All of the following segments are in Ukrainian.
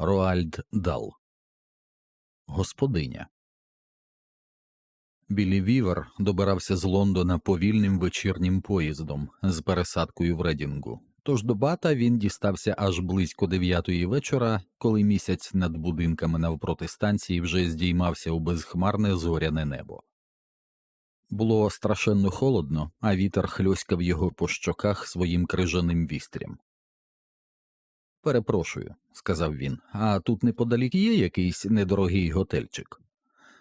Роальд Дал Господиня Білі Вівер добирався з Лондона повільним вечірнім поїздом з пересадкою в Редінгу. Тож до бата він дістався аж близько дев'ятої вечора, коли місяць над будинками навпроти станції вже здіймався у безхмарне зоряне небо. Було страшенно холодно, а вітер хльоськав його по щоках своїм крижаним вістрям. Перепрошую, сказав він, а тут неподалік є якийсь недорогий готельчик.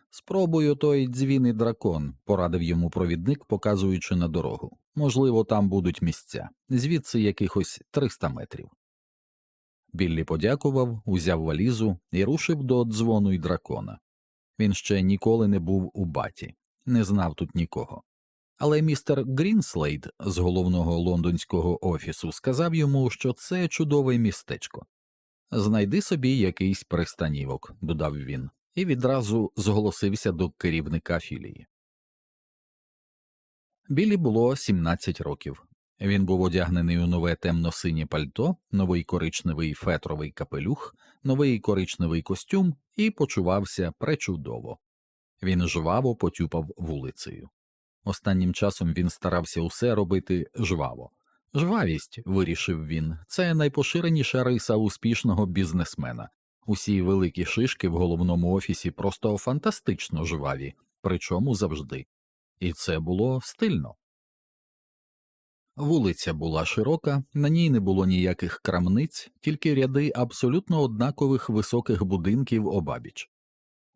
Спробую той дзвіний дракон, порадив йому провідник, показуючи на дорогу. Можливо, там будуть місця, звідси якихось 300 метрів. Біллі подякував, узяв валізу і рушив до дзвону й дракона. Він ще ніколи не був у баті, не знав тут нікого. Але містер Грінслейд з головного лондонського офісу сказав йому, що це чудове містечко. Знайди собі якийсь пристанівок, додав він, і відразу зголосився до керівника філії. Білі було 17 років. Він був одягнений у нове темно-синє пальто, новий коричневий фетровий капелюх, новий коричневий костюм і почувався пречудово. Він жваво потюпав вулицею. Останнім часом він старався усе робити жваво. Жвавість, вирішив він, це найпоширеніша риса успішного бізнесмена. Усі великі шишки в головному офісі просто фантастично жваві, причому завжди. І це було стильно. Вулиця була широка, на ній не було ніяких крамниць, тільки ряди абсолютно однакових високих будинків обабіч.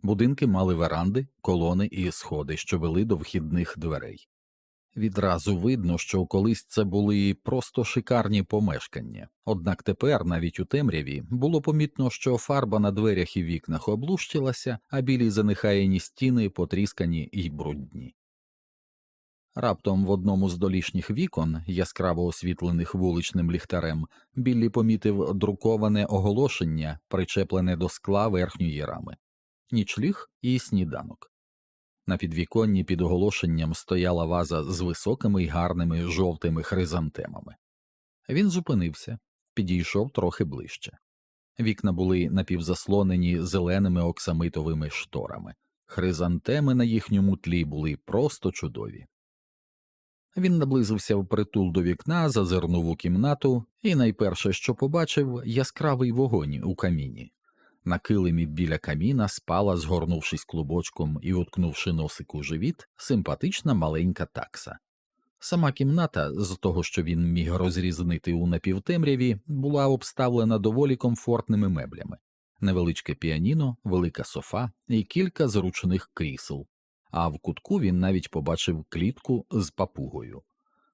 Будинки мали веранди, колони і сходи, що вели до вхідних дверей. Відразу видно, що колись це були просто шикарні помешкання, однак тепер, навіть у темряві, було помітно, що фарба на дверях і вікнах облущилася, а білі занехаяні стіни потріскані й брудні. Раптом в одному з долішніх вікон, яскраво освітлених вуличним ліхтарем, Біллі помітив друковане оголошення, причеплене до скла верхньої рами нічліг і сніданок. На підвіконні під оголошенням стояла ваза з високими й гарними жовтими хризантемами. Він зупинився, підійшов трохи ближче. Вікна були напівзаслонені зеленими оксамитовими шторами, хризантеми на їхньому тлі були просто чудові. Він наблизився впритул до вікна, зазирнув у кімнату, і найперше, що побачив, яскравий вогонь у каміні. На килимі біля каміна спала, згорнувшись клубочком і уткнувши носик у живіт, симпатична маленька такса. Сама кімната, з того, що він міг розрізнити у напівтемряві, була обставлена доволі комфортними меблями невеличке піаніно, велика софа і кілька зручних крісел, а в кутку він навіть побачив клітку з папугою.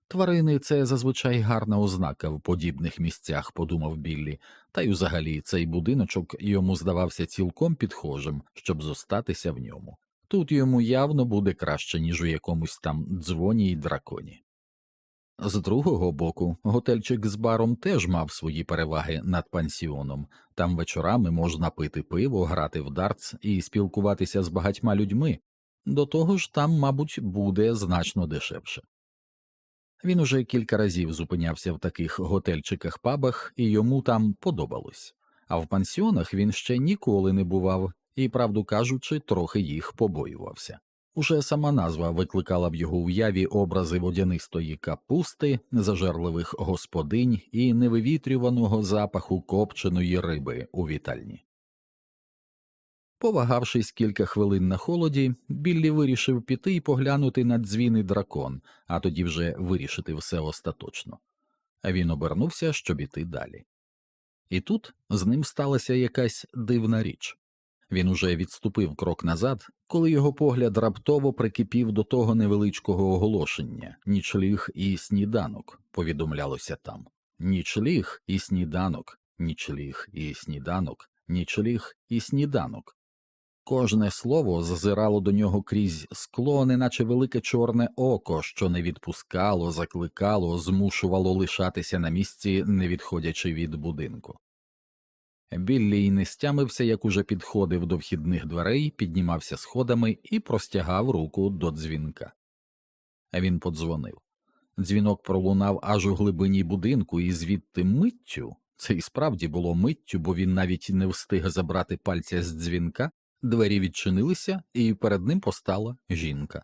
Тварини це зазвичай гарна ознака в подібних місцях, подумав Біллі, та й взагалі цей будиночок йому здавався цілком підхожим, щоб зостатися в ньому. Тут йому явно буде краще, ніж у якомусь там дзвоні й драконі. З другого боку, готельчик з баром теж мав свої переваги над пансіоном там вечорами можна пити пиво, грати в дартс і спілкуватися з багатьма людьми, до того ж там, мабуть, буде значно дешевше. Він уже кілька разів зупинявся в таких готельчиках пабах, і йому там подобалось, а в пансіонах він ще ніколи не бував і, правду кажучи, трохи їх побоювався. Уже сама назва викликала в його уяві образи водянистої капусти, зажерливих господинь і невивітрюваного запаху копченої риби у вітальні. Повагавшись кілька хвилин на холоді, Біллі вирішив піти і поглянути на дзвіний дракон, а тоді вже вирішити все остаточно. Він обернувся, щоб іти далі. І тут з ним сталася якась дивна річ. Він уже відступив крок назад, коли його погляд раптово прикипів до того невеличкого оголошення нічліг і сніданок, повідомлялося там. Нічліг і сніданок, нічліг і сніданок, нічліг і сніданок. Кожне слово зазирало до нього крізь скло, неначе велике чорне око, що не відпускало, закликало, змушувало лишатися на місці, не відходячи від будинку. Біллі й не стямився, як уже підходив до вхідних дверей, піднімався сходами і простягав руку до дзвінка. Він подзвонив. Дзвінок пролунав аж у глибині будинку, і звідти миттю Це і справді було миттю, бо він навіть не встиг забрати пальця з дзвінка, двері відчинилися, і перед ним постала жінка.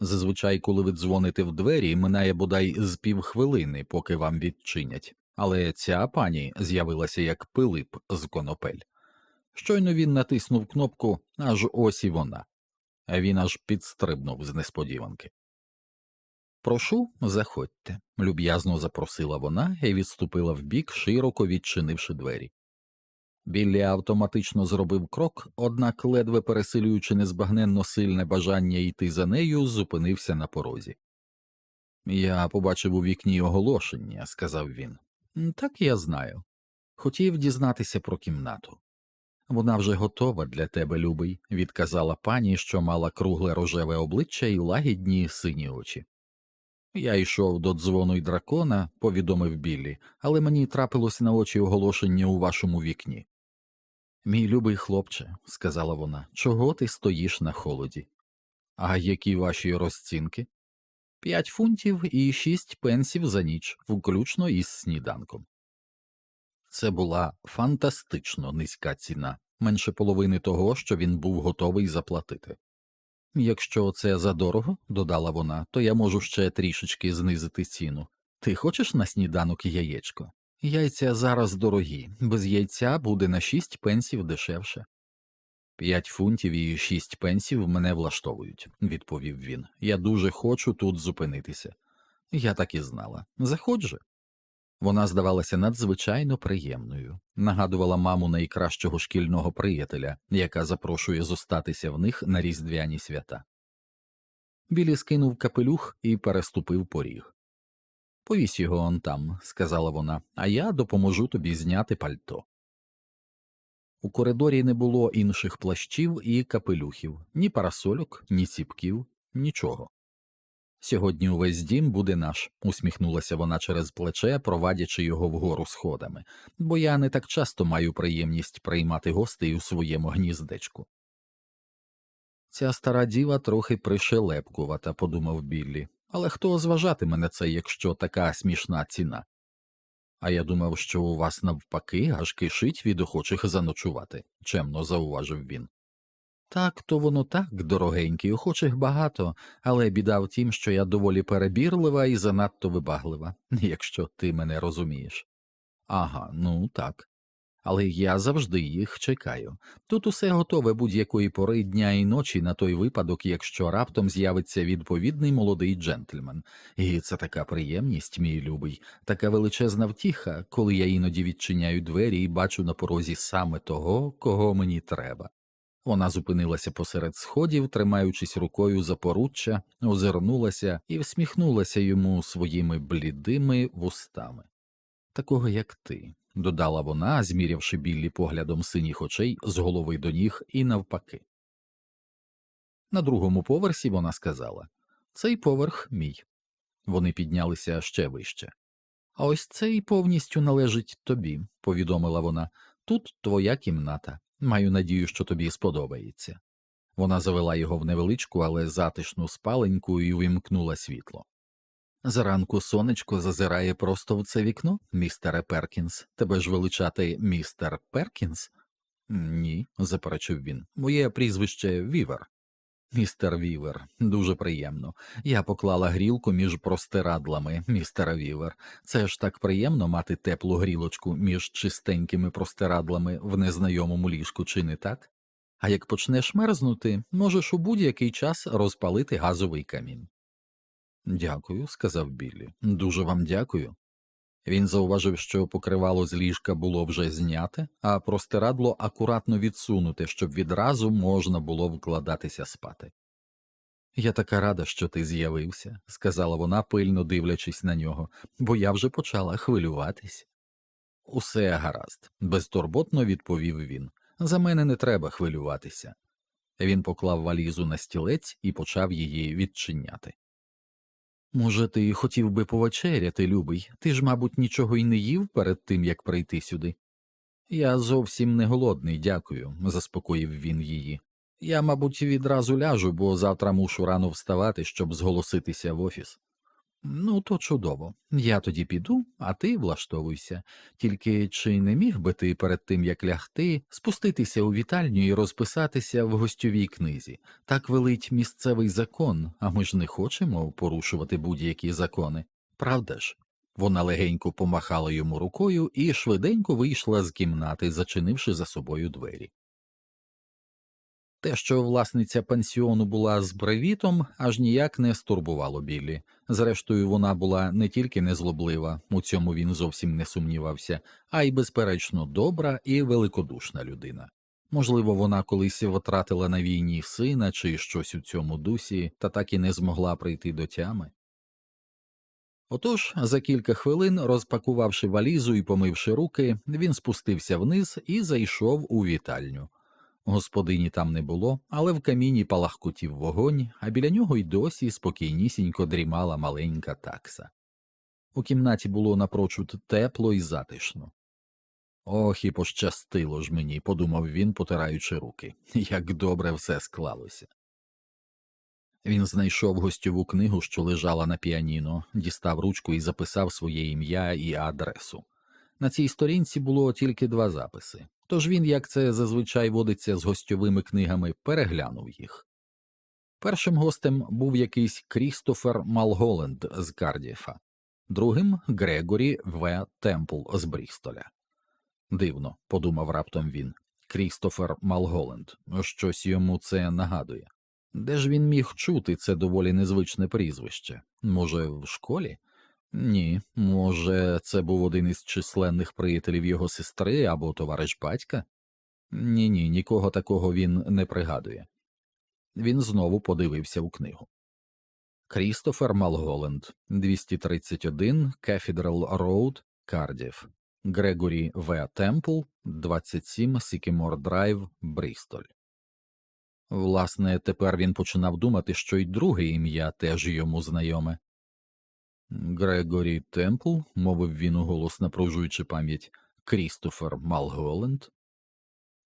Зазвичай, коли ви дзвоните в двері, минає бодай з півхвилини, поки вам відчинять, але ця пані з'явилася як пилип з конопель. Щойно він натиснув кнопку, аж ось і вона, він аж підстрибнув з несподіванки. Прошу, заходьте, люб'язно запросила вона і відступила вбік, широко відчинивши двері. Біллі автоматично зробив крок, однак, ледве пересилюючи незбагненно сильне бажання йти за нею, зупинився на порозі. Я побачив у вікні оголошення, сказав він. Так я знаю. Хотів дізнатися про кімнату. Вона вже готова для тебе, любий, відказала пані, що мала кругле рожеве обличчя і лагідні сині очі. Я йшов до дзвону й дракона, повідомив Біллі, але мені трапилось на очі оголошення у вашому вікні. Мій любий хлопче, сказала вона, чого ти стоїш на холоді? А які ваші розцінки? П'ять фунтів і шість пенсів за ніч, включно із сніданком. Це була фантастично низька ціна, менше половини того, що він був готовий заплатити. Якщо це задорого, додала вона, то я можу ще трішечки знизити ціну. Ти хочеш на сніданок яєчко? Яйця зараз дорогі, без яйця буде на шість пенсів дешевше. П'ять фунтів і шість пенсів мене влаштовують, відповів він. Я дуже хочу тут зупинитися. Я так і знала. Заходь же. Вона здавалася надзвичайно приємною, нагадувала маму найкращого шкільного приятеля, яка запрошує зостатися в них на різдвяні свята. Білі скинув капелюх і переступив поріг. Повісь його он там, сказала вона, а я допоможу тобі зняти пальто. У коридорі не було інших плащів і капелюхів, ні парасольок, ні ціпків, нічого. Сьогодні увесь дім буде наш, усміхнулася вона через плече, провадячи його вгору сходами, бо я не так часто маю приємність приймати гостей у своєму гніздечку. Ця стара діва трохи пришелепкувата, подумав Біллі, але хто зважатиме на це, якщо така смішна ціна? А я думав, що у вас навпаки аж кишить від охочих заночувати, чемно зауважив він. Так, то воно так, дорогенький, охочих багато, але біда в тім, що я доволі перебірлива і занадто вибаглива, якщо ти мене розумієш. Ага, ну так. Але я завжди їх чекаю. Тут усе готове будь-якої пори дня і ночі на той випадок, якщо раптом з'явиться відповідний молодий джентльмен. І це така приємність, мій любий, така величезна втіха, коли я іноді відчиняю двері і бачу на порозі саме того, кого мені треба. Вона зупинилася посеред сходів, тримаючись рукою за поруччя, озирнулася і всміхнулася йому своїми блідими вустами. Такого, як ти, додала вона, змірявши біллі поглядом синіх очей з голови до ніг і навпаки. На другому поверсі вона сказала Цей поверх мій. Вони піднялися ще вище. А ось цей повністю належить тобі, повідомила вона. Тут твоя кімната. Маю надію, що тобі сподобається. Вона завела його в невеличку, але затишну спаленьку і увімкнула світло. Зранку сонечко зазирає просто в це вікно, містере Перкінс. Тебе ж величати містер Перкінс? Ні, заперечив він. Моє прізвище Вівер. Містер Вівер, дуже приємно. Я поклала грілку між простирадлами, містер Вівер. Це ж так приємно мати теплу грілочку між чистенькими простирадлами в незнайомому ліжку, чи не так? А як почнеш мерзнути, можеш у будь-який час розпалити газовий камін. Дякую, сказав Біллі. Дуже вам дякую. Він зауважив, що покривало з ліжка було вже зняте, а простирадло акуратно відсунуте, щоб відразу можна було вкладатися спати. Я така рада, що ти з'явився, сказала вона, пильно дивлячись на нього, бо я вже почала хвилюватись. Усе гаразд, безтурботно відповів він. За мене не треба хвилюватися. Він поклав валізу на стілець і почав її відчиняти. Може, ти хотів би повечеряти, любий, ти ж, мабуть, нічого й не їв перед тим, як прийти сюди. Я зовсім не голодний, дякую, заспокоїв він її. Я, мабуть, відразу ляжу, бо завтра мушу рано вставати, щоб зголоситися в офіс. Ну, то чудово. Я тоді піду, а ти влаштовуйся. Тільки чи не міг би ти перед тим як лягти, спуститися у вітальню і розписатися в гостьовій книзі? Так велить місцевий закон, а ми ж не хочемо порушувати будь-які закони. Правда ж? Вона легенько помахала йому рукою і швиденько вийшла з кімнати, зачинивши за собою двері. Те, що власниця пансіону була з бревітом, аж ніяк не стурбувало Біллі. Зрештою, вона була не тільки незлоблива, у цьому він зовсім не сумнівався, а й, безперечно, добра і великодушна людина. Можливо, вона колись втратила на війні сина чи щось у цьому дусі, та так і не змогла прийти до тями. Отож, за кілька хвилин, розпакувавши валізу і помивши руки, він спустився вниз і зайшов у вітальню. Господині там не було, але в каміні палахкотів вогонь, а біля нього й досі спокійнісінько дрімала маленька такса. У кімнаті було напрочуд тепло і затишно. Ох, і пощастило ж мені, подумав він, потираючи руки, як добре все склалося. Він знайшов гостьову книгу, що лежала на піаніно, дістав ручку і записав своє ім'я і адресу. На цій сторінці було тільки два записи, тож він, як це зазвичай водиться з гостьовими книгами, переглянув їх. Першим гостем був якийсь Крістофер Малголенд з Кардіфа, другим Грегорі В. Темпл з Брістоля. Дивно, подумав раптом він. Крістофер Малголенд. Щось йому це нагадує. Де ж він міг чути це доволі незвичне прізвище? Може, в школі? Ні, може, це був один із численних приятелів його сестри або товариш батька? Ні, ні, нікого такого він не пригадує. Він знову подивився у книгу. Крістофер Малголенд, 231 Cathedral Road, Кардіф, Грегорі В. Темпл, 27 Сікімор Драйв, Брістоль. Власне, тепер він починав думати, що й друге ім'я теж йому знайоме. Грегорі Темпл, мовив він уголос, напружуючи пам'ять, Крістофер Малголенд.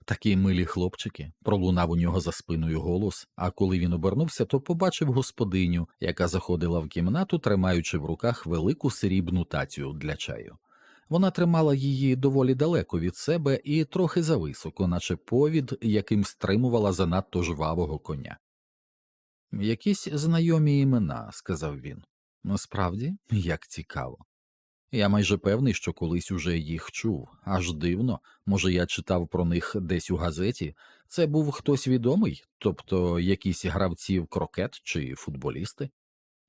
Такі милі хлопчики, пролунав у нього за спиною голос, а коли він обернувся, то побачив господиню, яка заходила в кімнату, тримаючи в руках велику срібну тацю для чаю. Вона тримала її доволі далеко від себе і трохи зависоко, наче повід, яким стримувала занадто жвавого коня. Якісь знайомі імена, сказав він. Насправді, як цікаво. Я майже певний, що колись уже їх чув, аж дивно, може, я читав про них десь у газеті. Це був хтось відомий, тобто якісь гравці в крокет чи футболісти?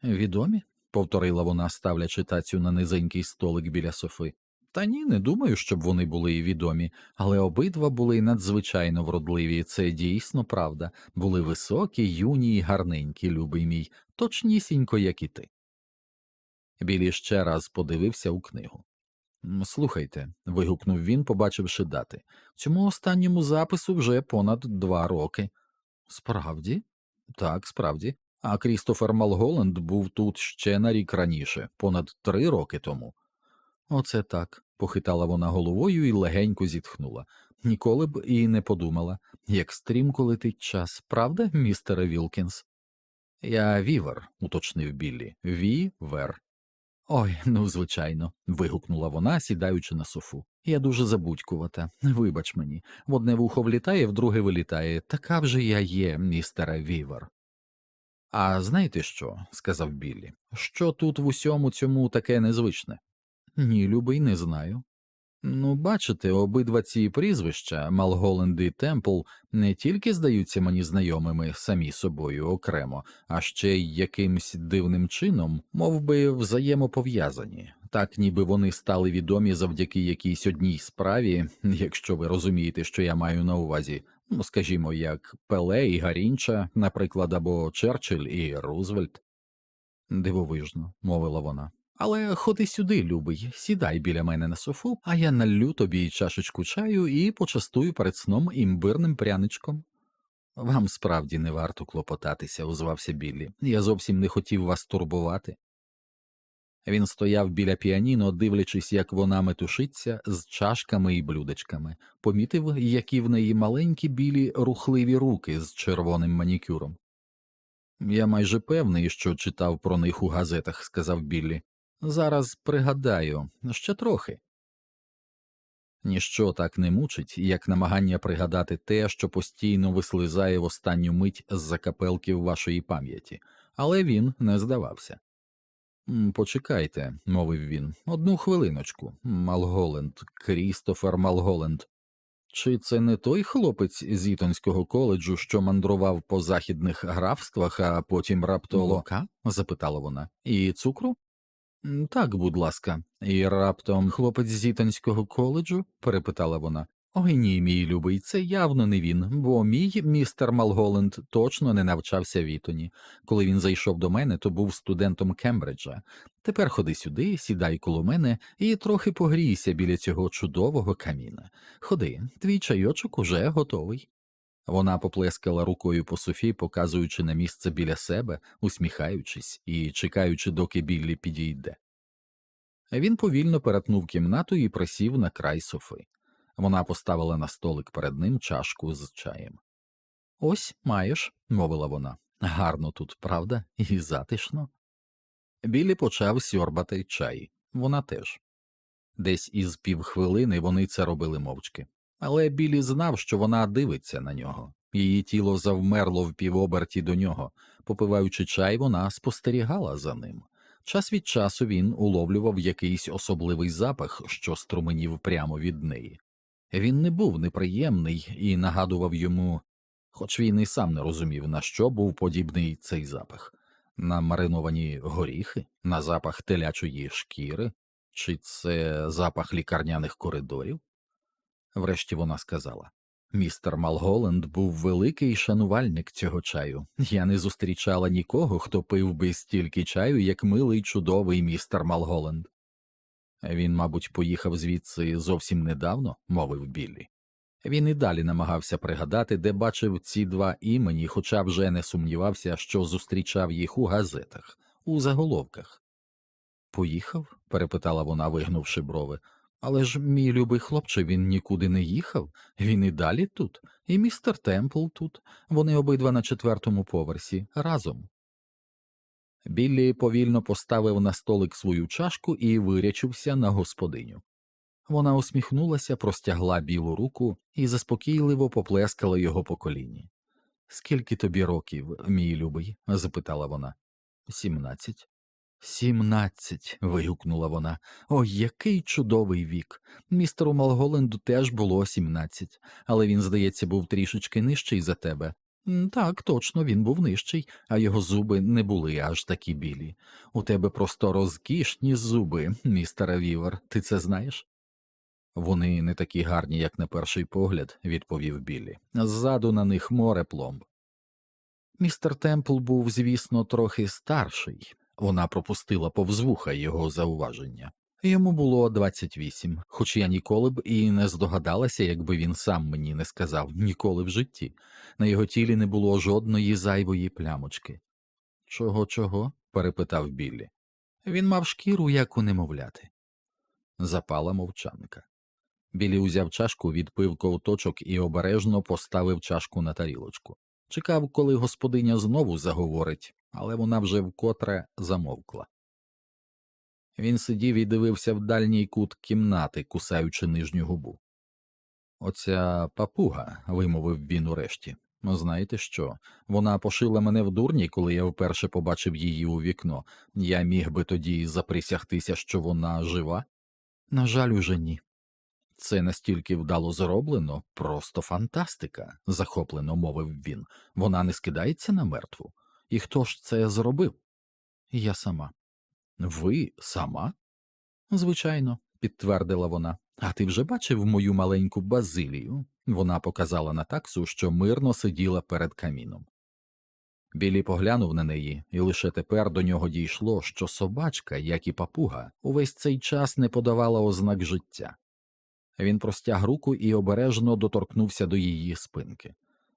Відомі? повторила вона, ставлячи тацю на низенький столик біля софи. Та ні, не думаю, щоб вони були відомі, але обидва були надзвичайно вродливі, це дійсно правда, були високі, юні й гарненькі, любий мій, точнісінько, як і ти. Білі ще раз подивився у книгу. Слухайте, вигукнув він, побачивши дати. Цьому останньому запису вже понад два роки. Справді? Так, справді. А Крістофер Малголанд був тут ще на рік раніше, понад три роки тому. Оце так, похитала вона головою і легенько зітхнула. Ніколи б і не подумала, як стрімко летить час, правда, містере Вілкінс? Я вівер, уточнив Біллі. Вівер. Ой, ну звичайно, вигукнула вона, сідаючи на софу. Я дуже забудькувата. Вибач мені, в одне вухо влітає, в друге вилітає. Така вже я є, містере Вівер. А знаєте що? сказав Біллі. Що тут в усьому цьому таке незвичне? Ні, любий, не знаю. Ну, бачите, обидва ці прізвища, Малголенд і Темпл, не тільки здаються мені знайомими самі собою окремо, а ще й якимсь дивним чином, мов би, взаємопов'язані, так ніби вони стали відомі завдяки якійсь одній справі, якщо ви розумієте, що я маю на увазі, ну, скажімо, як Пеле і Гарінча, наприклад, або Черчилль і Рузвельт. Дивовижно, мовила вона. Але ходи сюди, любий, сідай біля мене на софу, а я наллю тобі чашечку чаю і почастую перед сном імбирним пряничком. Вам справді не варто клопотатися, озвався Біллі. Я зовсім не хотів вас турбувати. Він стояв біля піаніно, дивлячись, як вона метушиться з чашками і блюдечками, помітив, які в неї маленькі білі рухливі руки з червоним манікюром. Я майже певний, що читав про них у газетах, сказав Біллі. Зараз пригадаю, ще трохи. Ніщо так не мучить, як намагання пригадати те, що постійно вислизає в останню мить з закапелків вашої пам'яті, але він не здавався. Почекайте, мовив він, одну хвилиночку. Малголенд, Крістофер Малголенд. Чи це не той хлопець з Ітонського коледжу, що мандрував по західних графствах, а потім раптово Молока? запитала вона. І цукру? «М, Так, будь ласка. І раптом хлопець з Ітонського коледжу? перепитала вона. Ой ні, мій любий, це явно не він, бо мій містер Малголенд точно не навчався в Ітоні. Коли він зайшов до мене, то був студентом Кембриджа. Тепер ходи сюди, сідай коло мене і трохи погрійся біля цього чудового каміна. Ходи, твій чайочок уже готовий. Вона поплескала рукою по Софі, показуючи на місце біля себе, усміхаючись і чекаючи, доки Біллі підійде. Він повільно перетнув кімнату і присів на край Софи. Вона поставила на столик перед ним чашку з чаєм. Ось маєш, мовила вона. Гарно тут, правда, і затишно. Біллі почав сьорбати чай, вона теж. Десь із півхвилини вони це робили мовчки. Але Біллі знав, що вона дивиться на нього. Її тіло завмерло в півоберті до нього. Попиваючи чай, вона спостерігала за ним. Час від часу він уловлював якийсь особливий запах, що струменів прямо від неї. Він не був неприємний і нагадував йому, хоч він і сам не розумів, на що був подібний цей запах на мариновані горіхи, на запах телячої шкіри, чи це запах лікарняних коридорів? Врешті вона сказала Містер Малголенд був великий шанувальник цього чаю. Я не зустрічала нікого, хто пив би стільки чаю, як милий чудовий містер Малголенд. Він, мабуть, поїхав звідси зовсім недавно, мовив Біллі. Він і далі намагався пригадати, де бачив ці два імені, хоча вже не сумнівався, що зустрічав їх у газетах, у заголовках. Поїхав? перепитала вона, вигнувши брови. Але ж, мій любий хлопче, він нікуди не їхав, він і далі тут, і містер Темпл тут, вони обидва на четвертому поверсі, разом. Біллі повільно поставив на столик свою чашку і вирячився на господиню. Вона усміхнулася, простягла білу руку і заспокійливо поплескала його по коліні. Скільки тобі років, мій любий? запитала вона. Сімнадцять. Сімнадцять. вигукнула вона. Ой, який чудовий вік. Містеру Малголенду теж було сімнадцять, але він, здається, був трішечки нижчий за тебе. Так, точно, він був нижчий, а його зуби не були аж такі білі. У тебе просто розкішні зуби, містере Вівер, ти це знаєш? Вони не такі гарні, як на перший погляд, відповів Біллі. Ззаду на них море пломб. Містер Темпл був, звісно, трохи старший. Вона пропустила повз вуха його зауваження. Йому було 28, хоч я ніколи б і не здогадалася, якби він сам мені не сказав ніколи в житті. На його тілі не було жодної зайвої плямочки. Чого, чого? перепитав Біллі. Він мав шкіру, як у немовляти. Запала мовчанка. Біллі узяв чашку, відпив ковточок і обережно поставив чашку на тарілочку. Чекав, коли господиня знову заговорить, але вона вже вкотре замовкла. Він сидів і дивився в дальній кут кімнати, кусаючи нижню губу. Оця папуга, вимовив він урешті. Ну, знаєте що? Вона пошила мене в дурні, коли я вперше побачив її у вікно. Я міг би тоді заприсягтися, що вона жива? На жаль, уже ні. Це настільки вдало зроблено, просто фантастика, захоплено мовив він. Вона не скидається на мертву. І хто ж це зробив? Я сама. Ви сама? Звичайно, підтвердила вона. А ти вже бачив мою маленьку базилію? Вона показала на таксу, що мирно сиділа перед каміном. Білі поглянув на неї, і лише тепер до нього дійшло, що собачка, як і папуга, увесь цей час не подавала ознак життя. Він простяг руку і обережно доторкнувся до її спинки.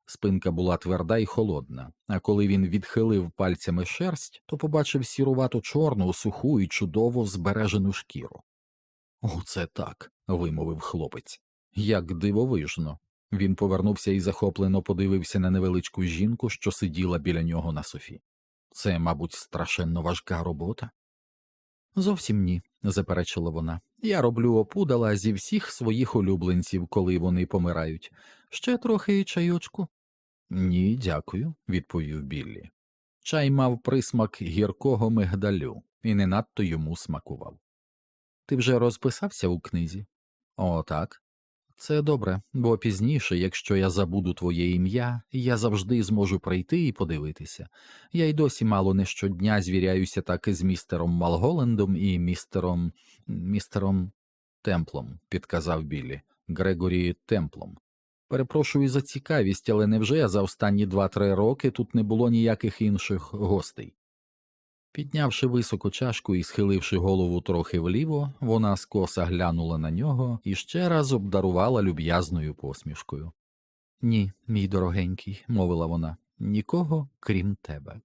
Спинка була тверда і холодна, а коли він відхилив пальцями шерсть, то побачив сірувато чорну, суху і чудово збережену шкіру. Оце так, вимовив хлопець. Як дивовижно. Він повернувся і захоплено подивився на невеличку жінку, що сиділа біля нього на софі. Це, мабуть, страшенно важка робота. Зовсім ні, заперечила вона. Я роблю опудала зі всіх своїх улюбленців, коли вони помирають. Ще трохи чайочку. Ні, дякую, відповів Біллі. Чай мав присмак гіркого мигдалю і не надто йому смакував. Ти вже розписався у книзі? О, так. Це добре, бо пізніше, якщо я забуду твоє ім'я, я завжди зможу прийти і подивитися. Я й досі мало не щодня звіряюся так з містером Малголендом і містером. містером Темплом, підказав Біллі, Грегорі Темплом. Перепрошую за цікавість, але невже за останні два-три роки тут не було ніяких інших гостей? Піднявши високу чашку і схиливши голову трохи вліво, вона скоса глянула на нього і ще раз обдарувала люб'язною посмішкою. Ні, мій дорогенький, мовила вона, нікого крім тебе.